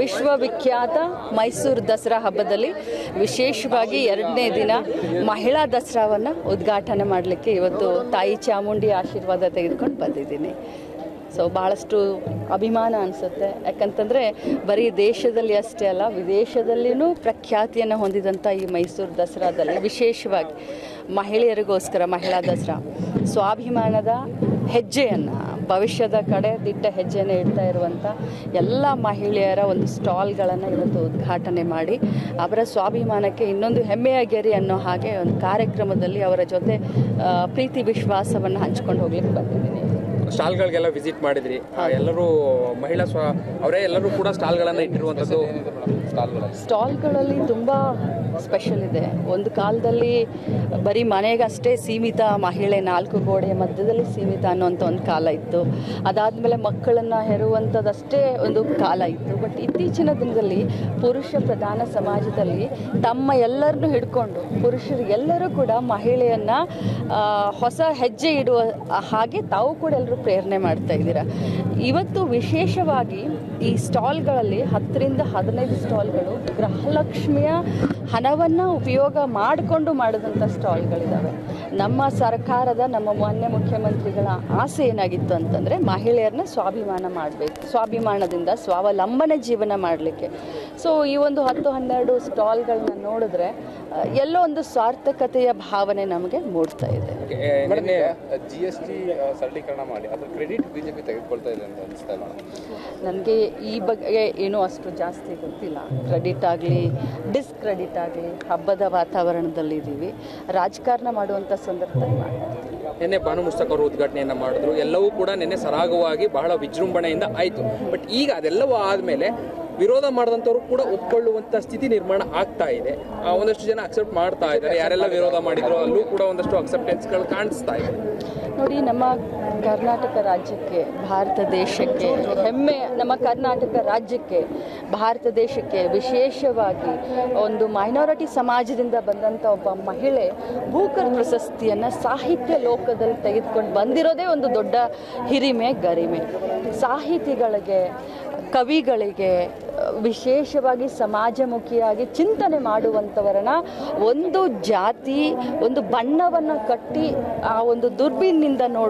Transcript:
ವಿಶ್ವವಿಖ್ಯಾತ ಮೈಸೂರು ದಸರಾ ಹಬ್ಬದಲ್ಲಿ ವಿಶೇಷವಾಗಿ ಎರಡನೇ ದಿನ ಮಹಿಳಾ ದಸರಾವನ್ನು ಉದ್ಘಾಟನೆ ಮಾಡಲಿಕ್ಕೆ ಇವತ್ತು ತಾಯಿ ಚಾಮುಂಡಿ ಆಶೀರ್ವಾದ ತೆಗೆದುಕೊಂಡು ಬಂದಿದ್ದೀನಿ. ಸೊ ಭಾಳಷ್ಟು ಅಭಿಮಾನ ಅನಿಸುತ್ತೆ. ಯಾಕಂತಂದರೆ ಬರೀ ದೇಶದಲ್ಲಿ ಅಷ್ಟೇ ಅಲ್ಲ ವಿದೇಶದಲ್ಲಿಯೂ ಪ್ರಖ್ಯಾತಿಯನ್ನು ಹೊಂದಿದಂಥ ಈ ಮೈಸೂರು ದಸರಾದಲ್ಲಿ ವಿಶೇಷವಾಗಿ ಮಹಿಳೆಯರಿಗೋಸ್ಕರ ಮಹಿಳಾ ದಸರಾ ಸ್ವಾಭಿಮಾನದ ಹೆಜ್ಜೆಯನ್ನು ಭವಿಷ್ಯದ ಕಡೆ ದಿಟ್ಟ ಹೆಜ್ಜೆಯನ್ನು ಇಡ್ತಾ ಇರುವಂಥ ಎಲ್ಲ ಮಹಿಳೆಯರ ಒಂದು ಸ್ಟಾಲ್ಗಳನ್ನು ಇವತ್ತು ಉದ್ಘಾಟನೆ ಮಾಡಿ ಅವರ ಸ್ವಾಭಿಮಾನಕ್ಕೆ ಇನ್ನೊಂದು ಹೆಮ್ಮೆಯ ಗೆರಿ ಅನ್ನೋ ಹಾಗೆ ಒಂದು ಕಾರ್ಯಕ್ರಮದಲ್ಲಿ ಅವರ ಜೊತೆ ಪ್ರೀತಿ ವಿಶ್ವಾಸವನ್ನು ಹಂಚ್ಕೊಂಡು ಹೋಗ್ಲಿಕ್ಕೆ ಬಂದಿದ್ದೀನಿ. ಸ್ಟಾಲ್ಗಳಿಗೆಲ್ಲ ವಿಸಿಟ್ ಮಾಡಿದ್ರಿ. ಎಲ್ಲರೂ ಮಹಿಳಾ ಸ್ವ ಅವರೇ ಎಲ್ಲರೂ ಕೂಡ ಸ್ಟಾಲ್ಗಳನ್ನು ಇಟ್ಟಿರುವಂಥದ್ದು ಸ್ಟಾಲ್ಗಳಲ್ಲಿ ತುಂಬ ಸ್ಪೆಷಲ್ ಇದೆ. ಒಂದು ಕಾಲದಲ್ಲಿ ಬರೀ ಮನೆಗಷ್ಟೇ ಸೀಮಿತ ಮಹಿಳೆ ನಾಲ್ಕು ಗೋಡೆಯ ಮಧ್ಯದಲ್ಲಿ ಸೀಮಿತ ಅನ್ನೋಂಥ ಒಂದು ಕಾಲ ಇತ್ತು. ಅದಾದಮೇಲೆ ಮಕ್ಕಳನ್ನು ಹೆರುವಂಥದ್ದಷ್ಟೇ ಒಂದು ಕಾಲ ಇತ್ತು. ಬಟ್ ಇತ್ತೀಚಿನ ದಿನದಲ್ಲಿ ಪುರುಷ ಪ್ರಧಾನ ಸಮಾಜದಲ್ಲಿ ತಮ್ಮ ಎಲ್ಲರನ್ನೂ ಹಿಡ್ಕೊಂಡು ಪುರುಷರು ಎಲ್ಲರೂ ಕೂಡ ಮಹಿಳೆಯನ್ನು ಹೊಸ ಹೆಜ್ಜೆ ಇಡುವ ಹಾಗೆ ತಾವು ಕೂಡ ಎಲ್ಲರೂ ಪ್ರೇರಣೆ ಮಾಡ್ತಾ ಇದ್ದೀರಾ. ಇವತ್ತು ವಿಶೇಷವಾಗಿ ಈ ಸ್ಟಾಲ್ಗಳಲ್ಲಿ ಹತ್ತರಿಂದ ಹದಿನೈದು ಸ್ಟಾಲ್ಗಳು ಗೃಹಲಕ್ಷ್ಮಿಯ ಹಣವನ್ನು ಉಪಯೋಗ ಮಾಡಿಕೊಂಡು ಮಾಡಿದಂಥ ಸ್ಟಾಲ್ಗಳಿದ್ದಾವೆ ನಮ್ಮ ಸರ್ಕಾರದ, ನಮ್ಮ ಮಾನ್ಯ ಮುಖ್ಯಮಂತ್ರಿಗಳ ಆಸೆ ಏನಾಗಿತ್ತು ಅಂತಂದರೆ ಮಹಿಳೆಯರನ್ನ ಸ್ವಾಭಿಮಾನ ಮಾಡಬೇಕು, ಸ್ವಾಭಿಮಾನದಿಂದ ಸ್ವಾವಲಂಬನೆ ಜೀವನ ಮಾಡಲಿಕ್ಕೆ. ಸೊ ಈ ಒಂದು ಹತ್ತು ಹನ್ನೆರಡು ಸ್ಟಾಲ್ಗಳನ್ನ ನೋಡಿದ್ರೆ ಎಲ್ಲೋ ಒಂದು ಸಾರ್ಥಕತೆಯ ಭಾವನೆ ನಮಗೆ ಮೂಡ್ತಾ ಇದೆ. ಜಿ ಎಸ್ ಟಿ ಸರಳೀಕರಣ ಮಾಡಿ ಅದರ ಕ್ರೆಡಿಟ್ ಬಿಜೆಪಿ ತೆಗೆದುಕೊಳ್ತಾ ಇದೆ ಅಂತ ಅನಿಸ್ತಾ ಇಲ್ಲ ನನಗೆ ಈ ಬಗ್ಗೆ ಏನೂ ಅಷ್ಟು ಜಾಸ್ತಿ ಗೊತ್ತಿಲ್ಲ. ಕ್ರೆಡಿಟ್ ಆಗಲಿ ಡಿಸ್ಕ್ರೆಡಿಟ್ ಆಗಲಿ ಹಬ್ಬದ ವಾತಾವರಣದಲ್ಲಿ ಇದ್ದೀವಿ ರಾಜಕಾರಣ ಮಾಡುವಂಥ ಸಂದರ್ಭದಲ್ಲಿ ಮಾಡ್ತೀವಿ ನಿನ್ನೆ ಭಾನು ಮುಸ್ತಕ್ ಅವರು ಉದ್ಘಾಟನೆಯನ್ನ ಮಾಡಿದ್ರು. ಎಲ್ಲವೂ ಕೂಡ ನಿನ್ನೆ ಸರಾಗವಾಗಿ ಬಹಳ ವಿಜೃಂಭಣೆಯಿಂದ ಆಯಿತು. ಬಟ್ ಈಗ ಅದೆಲ್ಲವೂ ಆದಮೇಲೆ ವಿರೋಧ ಮಾಡಿದಂಥವ್ರು ಕೂಡ ಒಪ್ಕೊಳ್ಳುವಂಥ ಸ್ಥಿತಿ ನಿರ್ಮಾಣ ಆಗ್ತಾ ಇದೆ. ಒಂದಷ್ಟು ಜನ ಅಕ್ಸೆಪ್ಟ್ ಮಾಡ್ತಾ ಇದ್ದಾರೆ. ಯಾರೆಲ್ಲ ವಿರೋಧ ಮಾಡಿದ್ರು ಅಲ್ಲೂ ಕೂಡ ಒಂದಷ್ಟು ಅಕ್ಸೆಪ್ಟೆನ್ಸ್ಗಳು ಕಾಣಿಸ್ತಾ ಇದೆ. ನೋಡಿ, ನಮ್ಮ ಕರ್ನಾಟಕ ರಾಜ್ಯಕ್ಕೆ, ಭಾರತ ದೇಶಕ್ಕೆ, ಹೆಮ್ಮೆ, ನಮ್ಮ ಕರ್ನಾಟಕ ರಾಜ್ಯಕ್ಕೆ, ಭಾರತ ದೇಶಕ್ಕೆ ವಿಶೇಷವಾಗಿ ಒಂದು ಮೈನಾರಿಟಿ ಸಮಾಜದಿಂದ ಬಂದಂಥ ಒಬ್ಬ ಮಹಿಳೆ ಭೂಕರ್ ಪ್ರಶಸ್ತಿಯನ್ನು ಸಾಹಿತ್ಯ ಲೋಕದಲ್ಲಿ ತೆಗೆದುಕೊಂಡು ಬಂದಿರೋದೇ ಒಂದು ದೊಡ್ಡ ಹಿರಿಮೆ, ಗರಿಮೆ. ಸಾಹಿತಿಗಳಿಗೆ, ಕವಿಗಳಿಗೆ ವಿಶೇಷವಾಗಿ ಸಮಾಜಮುಖಿಯಾಗಿ ಚಿಂತನೆ ಮಾಡುವಂಥವರನ್ನ ಒಂದು ಜಾತಿ ಒಂದು ಬಣ್ಣವನ್ನು ಕಟ್ಟಿ ಆ ಒಂದು ದುರ್ಬಿನ್ನಿಂದ ನೋಡುವ